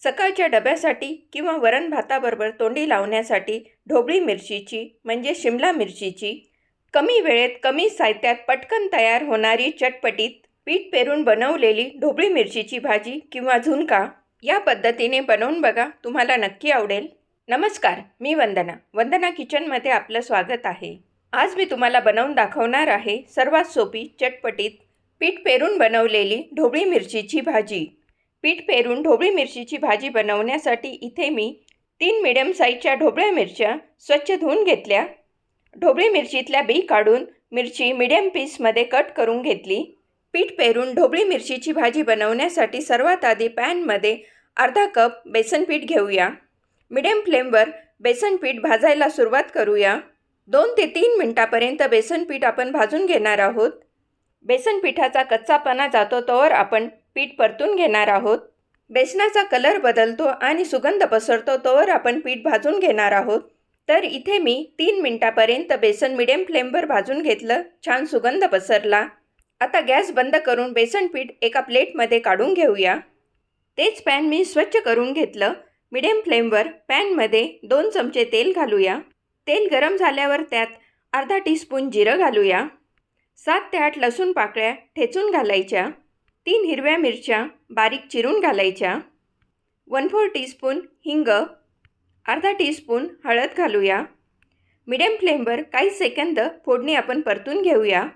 सकाळच्या डब्यासाठी किंवा वरण भाताबरोबर तोंडी लावण्यासाठी ढोबळी मिरचीची म्हणजे शिमला मिरचीची कमी वेळेत कमी साहित्यात पटकन तयार होणारी चटपटीत पीठ पेरून बनवलेली ढोबळी मिरचीची भाजी किंवा झुणका या पद्धतीने बनवून बघा तुम्हाला नक्की आवडेल. नमस्कार मी वंदना. वंदना किचनमध्ये आपलं स्वागत आहे. आज मी तुम्हाला बनवून दाखवणार आहे सर्वात सोपी चटपटीत पीठ पेरून बनवलेली ढोबळी मिरचीची भाजी. पीठ पेरून ढोबळी मिरचीची भाजी बनवण्यासाठी इथे मी तीन मिडियम साईजच्या ढोबळ्या मिरच्या स्वच्छ धुवून घेतल्या. ढोबळी मिरचीतल्या बी काढून मिरची मिडियम पीसमध्ये कट करून घेतली. पीठ पेरून ढोबळी मिरचीची भाजी बनवण्यासाठी सर्वात आधी पॅनमध्ये अर्धा कप बेसन पीठ घेऊया. मिडियम फ्लेमवर बेसन पीठ भाजायला सुरुवात करूया. दोन ते तीन मिनटापर्यंत बेसन पीठ आपण भाजून घेणार आहोत. बेसन पिठाचा कच्चापणा जातो तोवर आपण पीठ परतून घेणार आहोत. बेसनाचा कलर बदलतो आणि सुगंध पसरतो तोवर आपण पीठ भाजून घेणार आहोत. तर इथे मी तीन मिनटापर्यंत बेसन मिडियम फ्लेमवर भाजून घेतलं. छान सुगंध पसरला. आता गॅस बंद करून बेसन पीठ एका प्लेटमध्ये काढून घेऊया. तेच पॅन मी स्वच्छ करून घेतलं. मिडियम फ्लेमवर पॅनमध्ये दोन चमचे तेल घालूया. तेल गरम झाल्यावर त्यात अर्धा टीस्पून जिरं घालूया. सात ते आठ लसूण पाकळ्या ठेचून घालायच्या. तीन हिरव्या मिरच्या बारीक चिरून घालायच्या. वन फोर टीस्पून हिंग अर्धा टीस्पून हळद घालूया. मिडियम फ्लेमवर काही सेकंद फोडणी आपण परतून घेऊया.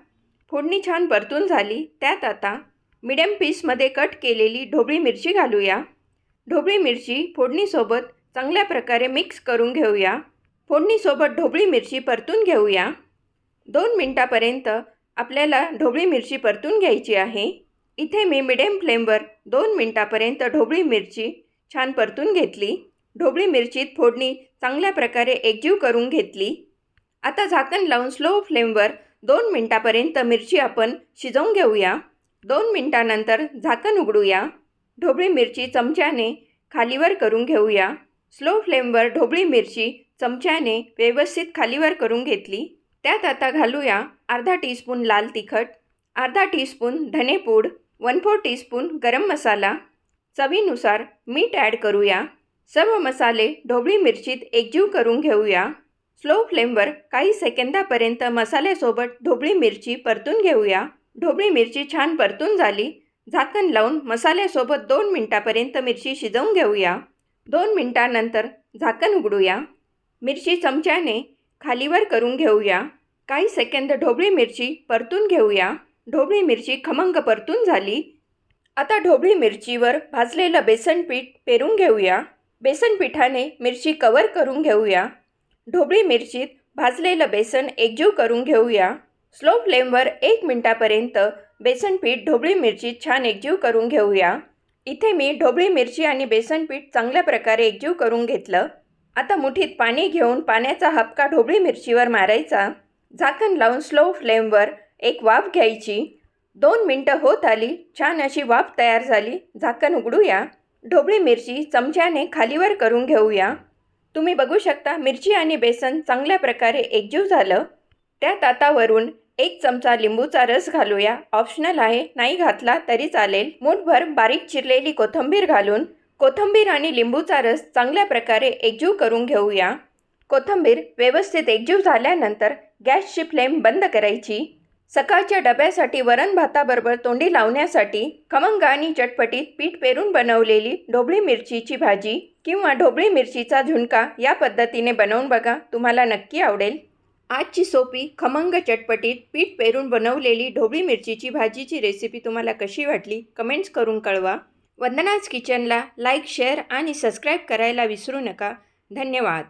फोडणी छान परतून झाली त्यात आता मिडियम पीसमध्ये कट केलेली ढोबळी मिरची घालूया. ढोबळी मिरची फोडणीसोबत चांगल्या प्रकारे मिक्स करून घेऊया. फोडणीसोबत ढोबळी मिरची परतून घेऊया. दोन मिनटापर्यंत आपल्याला ढोबळी मिरची परतून घ्यायची आहे. इथे मी मिडियम फ्लेमवर दोन मिनटापर्यंत ढोबळी मिरची छान परतून घेतली. ढोबळी मिरचीत फोडणी चांगल्या प्रकारे एकजीव करून घेतली. आता झाकण लावून स्लो फ्लेमवर दोन मिनटापर्यंत मिरची आपण शिजवून घेऊया. दोन मिनटानंतर झाकण उघडूया. ढोबळी मिरची चमच्याने खालीवर करून घेऊया. स्लो फ्लेमवर ढोबळी मिरची चमच्याने व्यवस्थित खालीवर करून घेतली. त्यात आता घालूया अर्धा टीस्पून लाल तिखट अर्धा teaspoon धनेपूड one four teaspoon garam masala चवीनुसार मीठ ॲड करूया. सर्व मसाले ढोबळी मिरचीत एकजीव करून घेऊया. स्लो फ्लेमवर काही सेकंदापर्यंत मसाल्यासोबत ढोबळी मिरची परतून घेऊया. ढोबळी मिरची छान परतून झाली. झाकण लावून मसाल्यासोबत दोन मिनटापर्यंत मिरची शिजवून घेऊया. दोन मिनटानंतर झाकण उघडूया. मिरची चमच्याने खालीवर करून घेऊया. काही सेकंद ढोबळी मिरची परतून घेऊया. ढोबळी मिरची खमंग परतून झाली. आता ढोबळी मिरचीवर भाजलेलं बेसन पीठ पेरून घेऊया. बेसन पिठाने मिरची कवर करून घेऊया. ढोबळी मिरचीत भाजलेलं बेसन एकजीव करून घेऊया. स्लो फ्लेमवर एक मिनटापर्यंत बेसन पीठ ढोबळी मिरची छान एकजीव करून घेऊया. इथे मी ढोबळी मिरची आणि बेसन पीठ चांगल्या प्रकारे एकजीव करून घेतलं. आता मुठीत पाणी घेऊन पाण्याचा हपका ढोबळी मिरचीवर मारायचा. झाकण लावून स्लो फ्लेमवर एक वाफ घ्यायची. दोन मिनटं होत आली. छान अशी वाफ तयार झाली. झाकण उघडूया. ढोबळी मिरची चमच्याने खालीवर करून घेऊया. तुम्ही बघू शकता मिरची आणि बेसन चांगल्या प्रकारे एकजीव झालं. त्या तातावरून एक चमचा लिंबूचा रस घालूया. ऑप्शनल आहे नाही घातला तरी चालेल. मूठभर बारीक चिरलेली कोथिंबीर घालून कोथिंबीर आणि लिंबूचा रस चांगल्या प्रकारे एकजीव करून घेऊया. कोथिंबीर व्यवस्थित एकजीव झाल्यानंतर गॅसची फ्लेम बंद करायची. सकाळच्या डब्यासाठी वरण भाताबरोबर तोंडी लावण्यासाठी खमंग आणि चटपटीत पीठ पेरून बनवलेली ढोबळी मिरचीची भाजी किंवा ढोबळी मिरचीचा झुणका या पद्धतीने बनवून बघा तुम्हाला नक्की आवडेल. आजची सोपी खमंग चटपटीत पीठ पेरून बनवलेली ढोबळी मिरचीची भाजीची रेसिपी तुम्हाला कशी वाटली कमेंट्स करून कळवा. वंदनाज किचनला लाईक शेअर आणि सबस्क्राईब करायला विसरू नका. धन्यवाद.